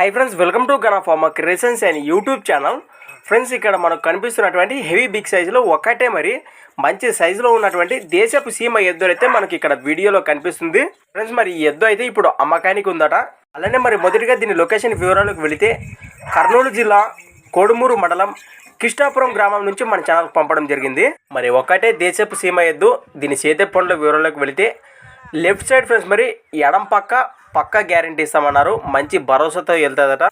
Hi friends welcome to Gana pharma creations and YouTube channel friends ఇక్కడ మనకు కనిపిస్తున్నటువంటి heavy big సైజులో ఒకటే మరి మంచి సైజులో ఉన్నటువంటి దేశపు సీమ ఎద్దు అయితే మనకి ఇక్కడ వీడియోలో కనిపిస్తుంది. ఫ్రెండ్స్ మరి ఈ ఎద్దు అయితే ఇప్పుడు అమ్మకానికి ఉందట. అలానే మరి మొదటిగా దీని లొకేషన్ వివరాలకు వెళితే కర్నూలు జిల్లా కోడుమూరు మండలం కృష్ణాపురం గ్రామం నుంచి మన ఛానల్కి పంపడం జరిగింది. మరి ఒకటే దేశపు సీమ ఎద్దు దీని చేతే పనుల వివరాలకు వెళితే లెఫ్ట్ సైడ్ ఫ్రెండ్స్ మరి ఎడం పక్క పక్క గ్యారంటీ ఇస్తామన్నారు. మంచి భరోసాతో వెళ్తుందట.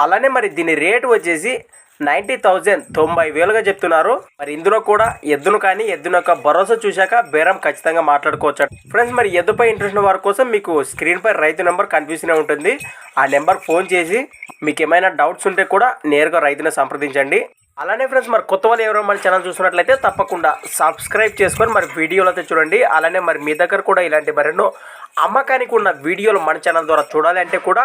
అలానే మరి దీని రేటు వచ్చేసి నైంటీ థౌజండ్ తొంభై వేలుగా చెప్తున్నారు. మరి ఇందులో కూడా ఎద్దును కానీ ఎద్దును యొక్క భరోసా చూశాక బేరం ఖచ్చితంగా మాట్లాడుకోవచ్చు. ఫ్రెండ్స్ మరి ఎద్దుపై ఇంట్రెస్ట్ ఉన్న వారి కోసం మీకు స్క్రీన్పై రైతు నెంబర్ కనిపిస్తూనే ఉంటుంది. ఆ నెంబర్ ఫోన్ చేసి మీకు ఏమైనా డౌట్స్ ఉంటే కూడా నేరుగా రైతుని సంప్రదించండి. అలానే ఫ్రెండ్స్ మరి కొత్త వాళ్ళు ఎవరో మన ఛానల్ చూసినట్లయితే తప్పకుండా సబ్స్క్రైబ్ చేసుకొని మరి వీడియోలు అయితే చూడండి. అలానే మరి మీ దగ్గర కూడా ఇలాంటి మరెన్నో అమ్మకానికి ఉన్న వీడియోలు మన ఛానల్ ద్వారా చూడాలి అంటే కూడా